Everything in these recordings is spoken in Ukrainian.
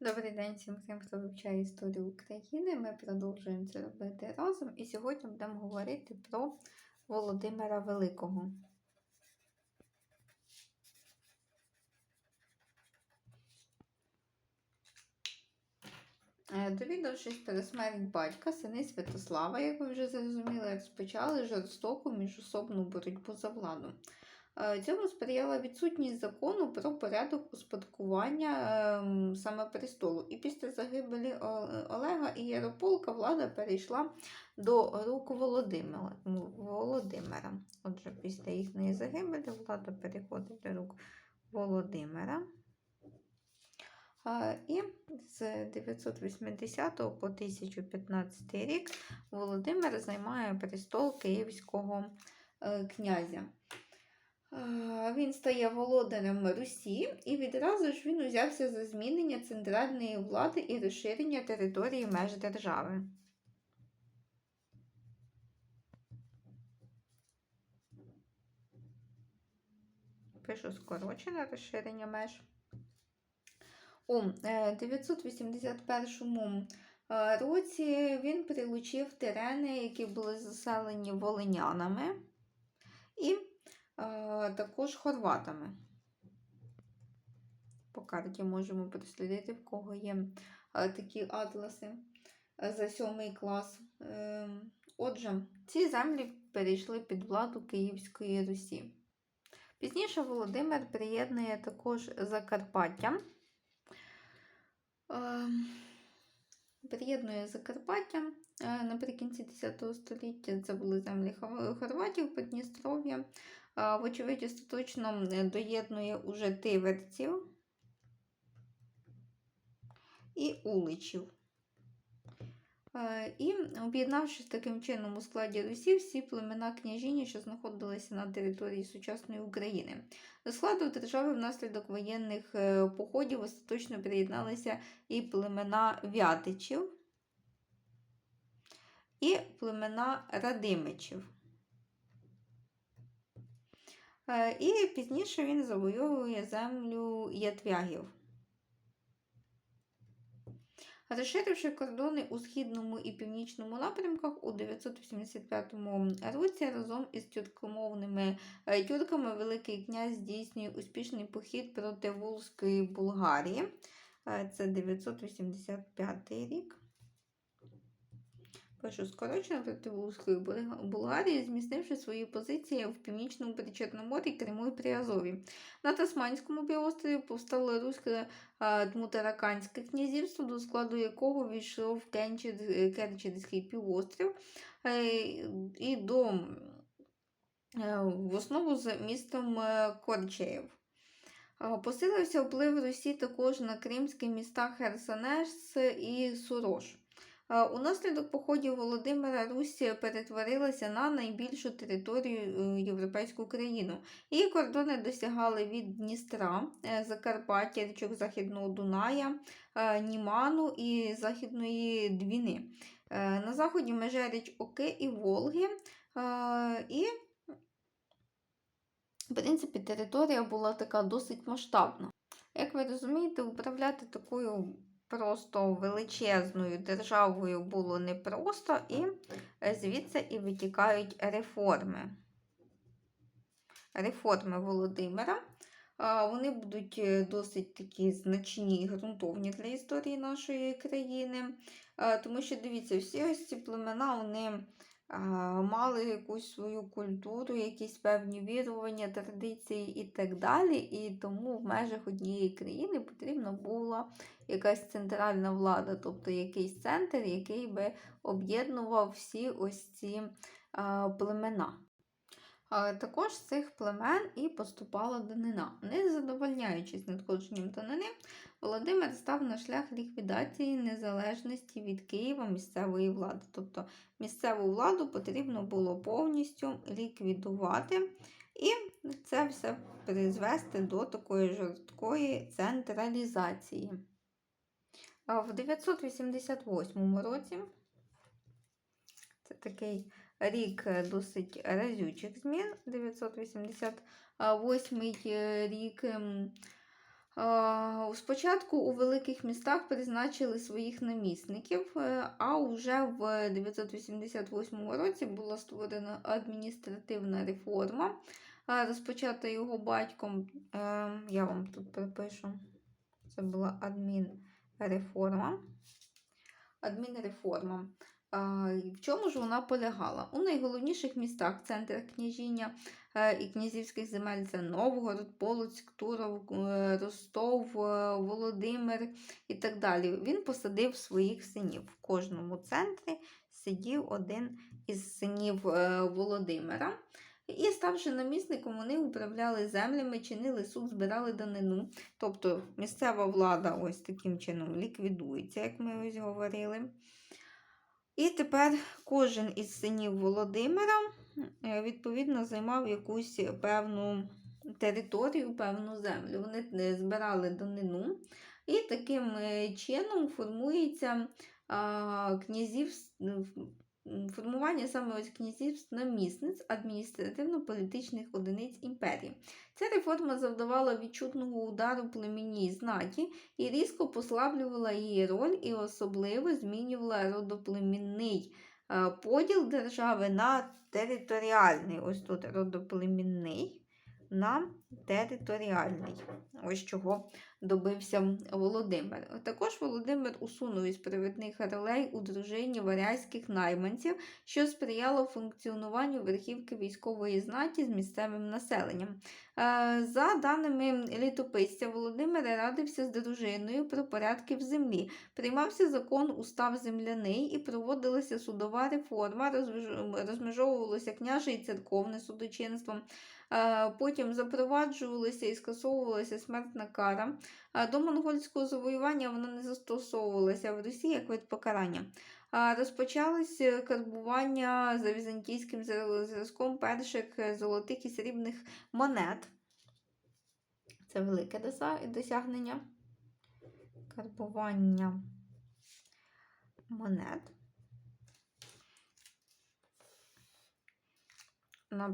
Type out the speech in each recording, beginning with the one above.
Добрий день всім тим, хто вивчає історію України. Ми продовжуємо це робити разом. І сьогодні будемо говорити про Володимира Великого. Е, Довідавшись про смерть батька, сини Святослава, як ви вже зрозуміли, розпочали жорстоку міжособну боротьбу за владу. Е, Цьому сприяла відсутність закону про порядок успадкування ем, саме престолу. І після загибелі Олега і Ярополка влада перейшла до рук Володимира. Отже, після їхньої загибелі влада переходить до рук Володимира. І з 980 по 1015 рік Володимир займає престол Київського е, князя. Він стає володарем Русі, і відразу ж він узявся за змінення центральної влади і розширення території меж держави. Пишу скорочене розширення меж. У е, 981 е, році він прилучив терени, які були заселені волинянами і е, також хорватами. По карті можемо прослідити, в кого є е, такі атласи е, за сьомий клас. Е, Отже, ці землі перейшли під владу Київської Русі. Пізніше Володимир приєднує також Закарпаття. Е, Приєднує Закарпаття е, наприкінці X століття. Це були землі Хорватів, Подністров'я. Вочевидь, остаточно е, доєднує уже тиверців і уличів. Е, І об'єднавшись таким чином у складі Русі, всі племена княжині, що знаходилися на території сучасної України. До складу держави внаслідок воєнних е, походів остаточно приєдналися і племена Вятичів, і племена Радимичів. Е, І пізніше він завойовує землю ятвягів. Розширивши кордони у східному і північному напрямках у 985 році разом із тюркомовними е, тюрками Великий князь здійснює успішний похід проти Вулської Булгарії. Е, Це 985 рік. Пишу скорочено проти Вулської Булга- Булгарії, зміцнивши свої позиції в північному Причорномор'ї, Криму і Приазові. На Тасманському півострові повстало руське е, Дмутараканське князівство, до складу якого війшов Кенчі- Керченський півострів е, і до е, в основу з містом Корчеєв. Посилився вплив Русі також на кримські міста Херсонес і Сурош. Е, Унаслідок походів Володимира Русь перетворилася на найбільшу територію е, європейську країну. Її кордони досягали від Дністра, е, Закарпаття, річок Західного Дуная, Німану і Західної Двіни. На заході меже річ Оки і Волги. І, в принципі, територія була така досить масштабна. Як ви розумієте, управляти такою просто величезною державою було непросто, і е, звідси і витікають реформи. Реформи Володимира. Вони будуть е, досить такі значні і ґрунтовні для історії нашої країни. Тому що дивіться, всі ось ці племена вони мали якусь свою культуру, якісь певні вірування, традиції і так далі. І тому в межах однієї країни потрібна була якась центральна влада, тобто якийсь центр, який би об'єднував всі ось ці племена. Також з цих племен і поступала данина. Не задовольняючись надходженням данини, Володимир став на шлях ліквідації незалежності від Києва місцевої влади. Тобто місцеву владу потрібно було повністю ліквідувати і це все призвести до такої жорсткої централізації. В 988 році це такий рік е, досить разючих змін. 988 рік ем, Е, Спочатку у великих містах призначили своїх намісників, е, а вже в 988 році була створена адміністративна реформа, е, розпочата його батьком. Е, Я вам тут припишу. Це була адмінреформа. Адмінреформа. В чому ж вона полягала? У найголовніших містах, центрах княжіння е, і князівських земель це Новгород, Полоцьк, Туров, е, Ростов, е, Володимир і так далі. Він посадив своїх синів. В кожному центрі сидів один із синів е, Володимира. І, ставши намісником, вони управляли землями, чинили суд, збирали данину. Тобто місцева влада ось таким чином ліквідується, як ми ось говорили. І тепер кожен із синів Володимира е, відповідно займав якусь певну територію, певну землю. Вони е, збирали данину, і таким е, чином формується а, князівство. Формування саме ось князівств намісниць адміністративно-політичних одиниць імперії. Ця реформа завдавала відчутного удару племінній знаті і різко послаблювала її роль і особливо змінювала родоплемінний е, поділ держави на територіальний. Ось тут родоплемінний на територіальний. Ось чого добився Володимир. Також Володимир усунув із привідних ролей у дружині варязьких найманців, що сприяло функціонуванню верхівки військової знаті з місцевим населенням. Е, За даними літописця, Володимир радився з дружиною про порядки в землі. Приймався закон устав земляний і проводилася судова реформа, розмеж- розмежовувалося княже і церковне судочинство. Е, Потім запроваджувалася і скасовувалася смертна кара. Е, До монгольського завоювання вона не застосовувалася в Росії як вид покарання. Е, Розпочалось карбування за візантійським зра- зразком перших е, золотих і срібних монет. Це велике досягнення. Карбування монет. На,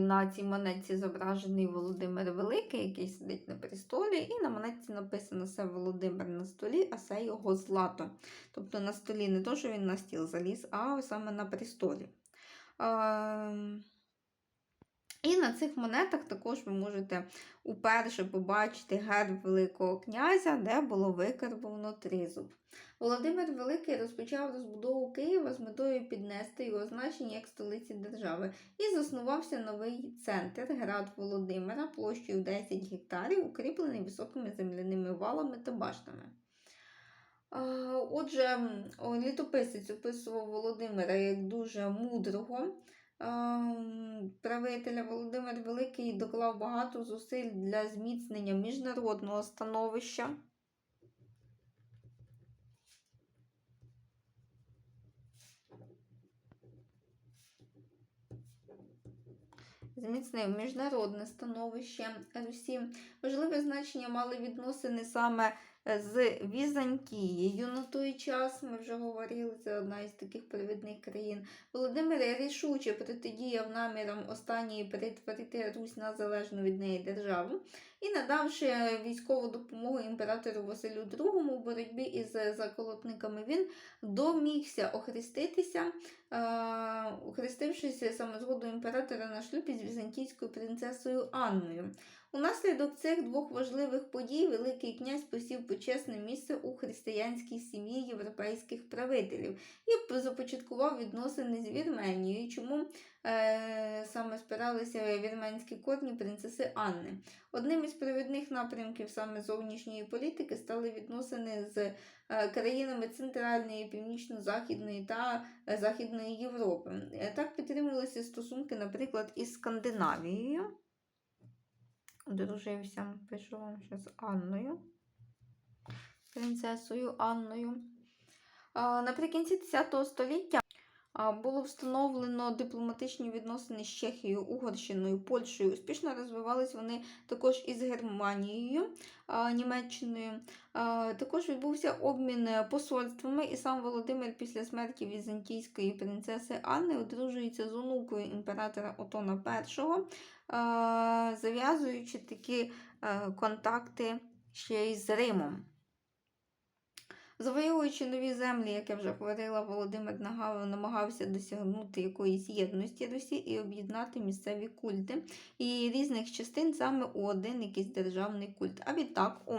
на цій монетці зображений Володимир Великий, який сидить на престолі, і на монетці написано це Володимир на столі, а це його злато. Тобто на столі не то, що він на стіл заліз, а саме на престолі. Ем, І на цих монетах також ви можете уперше побачити герб Великого князя, де було викарбовано тризуб. Володимир Великий розпочав розбудову Києва з метою піднести його значення як столиці держави і заснувався новий центр град Володимира площею 10 гектарів, укріплений високими земляними валами та баштами. Отже, літописець описував Володимира як дуже мудрого правителя. Володимир Великий доклав багато зусиль для зміцнення міжнародного становища. Зміцнив міжнародне становище Русі. Важливе значення мали відносини саме е, з Візантією на той час. Ми вже говорили, це одна із таких провідних країн. Володимир рішуче протидіяв намірам останньої перетворити Русь на залежну від неї державу і надавши військову допомогу імператору Василю II у боротьбі із заколотниками, він домігся охреститися, е, охрестившись саме згоду імператора на шлюбі з візантійською принцесою Анною. Унаслідок цих двох важливих подій Великий князь посів почесне місце у християнській сім'ї європейських правителів і започаткував відносини з Вірменією, чому е, саме спиралися вірменські корні принцеси Анни. Одним із провідних напрямків саме зовнішньої політики стали відносини з е, країнами Центральної, Північно-Західної та е, Західної Європи. Е, Так підтримувалися стосунки, наприклад, із Скандинавією. Одружився, пишу вам ще з Анною, принцесою Анною. Наприкінці 10 століття було встановлено дипломатичні відносини з Чехією, Угорщиною, Польщею. Успішно розвивались вони також із Германією, Німеччиною. Також відбувся обмін посольствами, і сам Володимир після смерті візантійської принцеси Анни одружується з онукою імператора Отона І, зав'язуючи такі е, контакти ще й з Римом. Завоюючи нові землі, як я вже говорила, Володимир Нагава намагався досягнути якоїсь єдності Русі і об'єднати місцеві культи і різних частин саме у один якийсь державний культ. А відтак у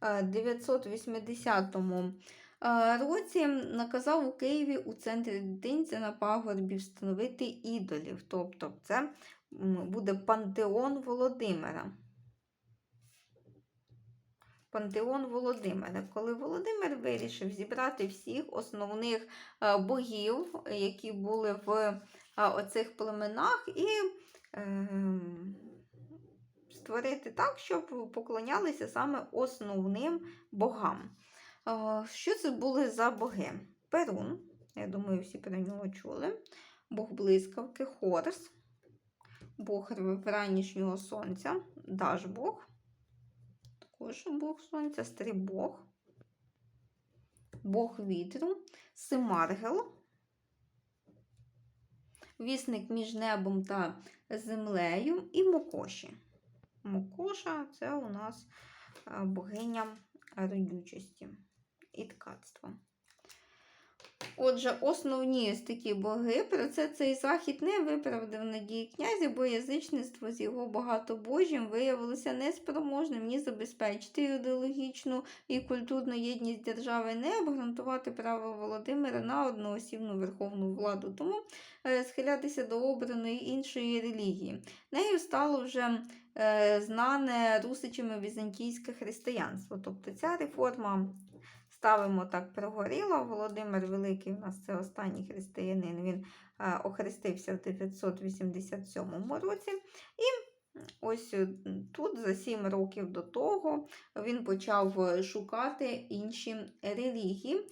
е, 980 е, році наказав у Києві у центрі дитинця на пагорбі встановити ідолів. Тобто це буде пантеон Володимира. Пантеон Володимира. Коли Володимир вирішив зібрати всіх основних е, богів, які були в е, оцих племенах, і е, створити так, щоб поклонялися саме основним богам. Е, Що це були за боги? Перун, я думаю, всі про нього чули. Бог блискавки, Хорс, Бог вранішнього сонця, Дажбог також Бог Сонця, Стрибог, Бог вітру, Симаргел, вісник між небом та землею і Мокоші. Мокоша це у нас е, богиня родючості і ткацтва. Отже, основні ось такі боги, про це цей захід не виправдав надії князя, бо язичництво з його багатобожжям виявилося неспроможним ні забезпечити ідеологічну і культурну єдність держави, не обґрунтувати право Володимира на одноосібну верховну владу, тому е, схилятися до обраної іншої релігії. Нею стало вже е, знане русичами візантійське християнство. Тобто ця реформа ставимо так прогоріло. Володимир Великий, у нас це останній християнин, він е, охрестився в 987 році. І ось е, тут, за 7 років до того, він почав е, шукати інші релігії.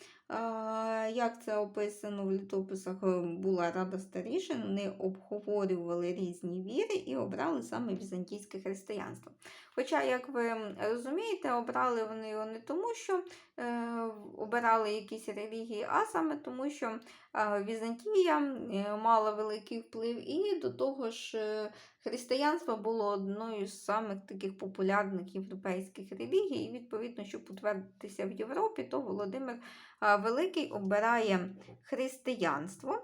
Як це описано в літописах, була рада старішин, вони обговорювали різні віри і обрали саме візантійське християнство. Хоча, як ви розумієте, обрали вони його не тому, що е, обирали якісь релігії, а саме тому, що е, Візантія е, мала великий вплив, і до того ж е, християнство було одною з самих таких популярних європейських релігій. І відповідно, щоб утвердитися в Європі, то Володимир е, Великий обирає християнство.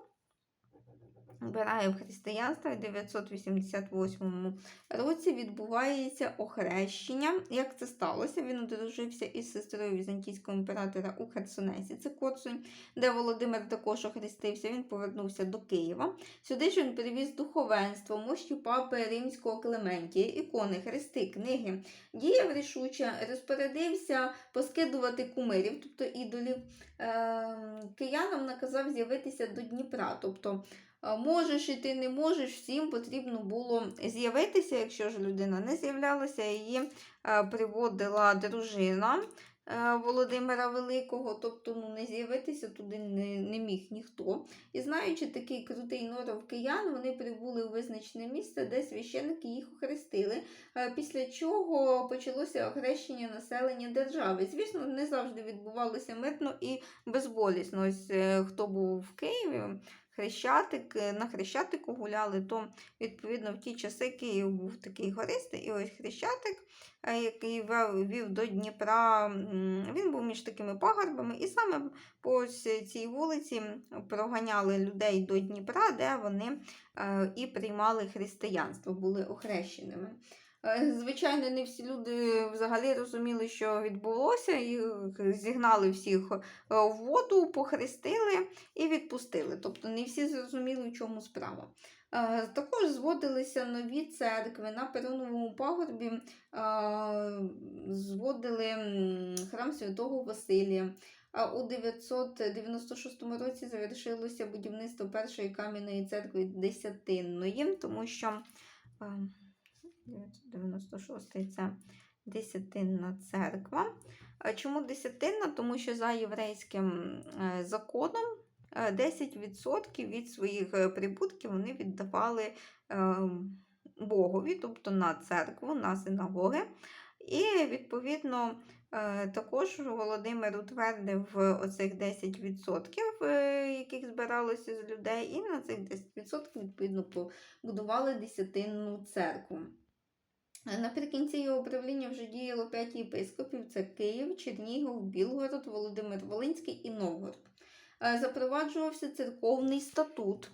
Обирає в християнство в 988 році відбувається охрещення. Як це сталося? Він одружився із сестрою візантійського імператора у Херсонесі, це Корсунь, де Володимир також охрестився. Він повернувся до Києва. Сюди ж він привіз духовенство, мощі папи римського Клементія, ікони, хрести, книги. Діяв рішуче, розпорядився поскидувати кумирів, тобто ідолів. Е, Киянам наказав з'явитися до Дніпра. тобто Можеш і ти не можеш, всім потрібно було з'явитися. Якщо ж людина не з'являлася, її е, приводила дружина е, Володимира Великого, тобто ну, не з'явитися туди не, не міг ніхто. І знаючи такий крутий норов киян, вони прибули у визначене місце, де священники їх охрестили, е, після чого почалося охрещення населення держави. Звісно, не завжди відбувалося мирно і безболісно. Ось е, хто був в Києві. Хрещатик, е, на Хрещатику гуляли, то, відповідно, в ті часи Київ був такий гористий, і ось Хрещатик, е, який вів до Дніпра, він був між такими пагорбами, і саме по цій вулиці проганяли людей до Дніпра, де вони е, і приймали християнство, були охрещеними. Е, Звичайно, не всі люди взагалі розуміли, що відбулося, їх зігнали всіх е, в воду, похрестили і відпустили. Тобто не всі зрозуміли, в чому справа. Е, Також зводилися нові церкви на Перуновому пагорбі, зводили храм святого Василія. У 996 році завершилося будівництво першої кам'яної церкви Десятинної, тому що е, 996 це Десятинна церква. Чому десятинна? Тому що за єврейським е, законом е, 10% від своїх е, прибутків вони віддавали е, Богові, тобто на церкву, на синагоги. І, відповідно, е, також Володимир утвердив оцих 10%, е, яких збиралося з людей, і на цих 10% відповідно побудували десятинну церкву. Наприкінці його правління вже діяло п'ять єпископів: це Київ, Чернігів, Білгород, Володимир Волинський і Новгород. Е, Запроваджувався церковний статут.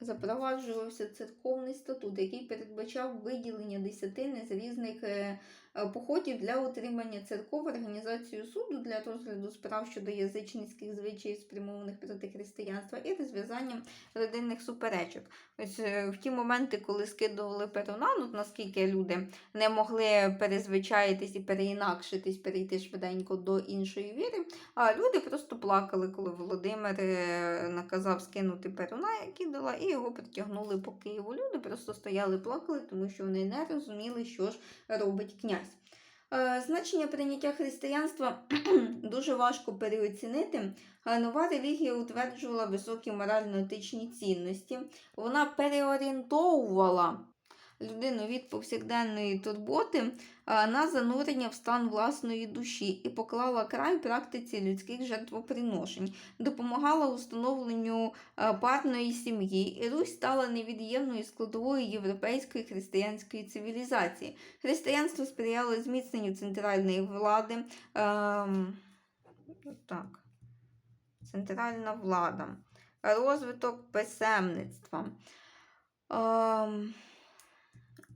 Запроваджувався церковний статут, який передбачав виділення десятини з різних е, походів для утримання церков, організацію суду для розгляду справ щодо язичницьких звичаїв, спрямованих проти християнства, і розв'язанням родинних суперечок. Ось е, в ті моменти, коли скидували перуна, ну наскільки люди не могли перезвичаїтись і переінакшитись, перейти швиденько до іншої віри, а люди просто плакали, коли Володимир е, наказав скинути перуна, як ідола, і його притягнули по Києву. Люди просто стояли, плакали, тому що вони не розуміли, що ж робить князь. Е, Значення прийняття християнства дуже важко переоцінити. Е, Нова релігія утверджувала високі морально-етичні цінності. Вона переорієнтовувала людину від повсякденної турботи на занурення в стан власної душі і поклала край практиці людських жертвоприношень, допомагала установленню парної сім'ї, і Русь стала невід'ємною складовою європейської християнської цивілізації. Християнство сприяло зміцненню центральної влади. Ем, так, центральна влада, розвиток писемництва. Ем,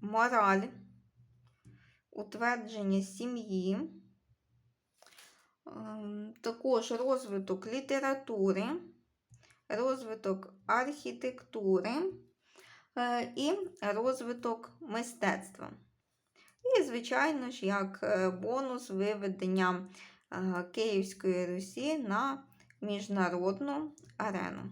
мораль, утвердження сім'ї, ем, також розвиток літератури, розвиток архітектури е, і розвиток мистецтва. І, звичайно ж, як е, бонус виведення е, Київської Русі на міжнародну арену.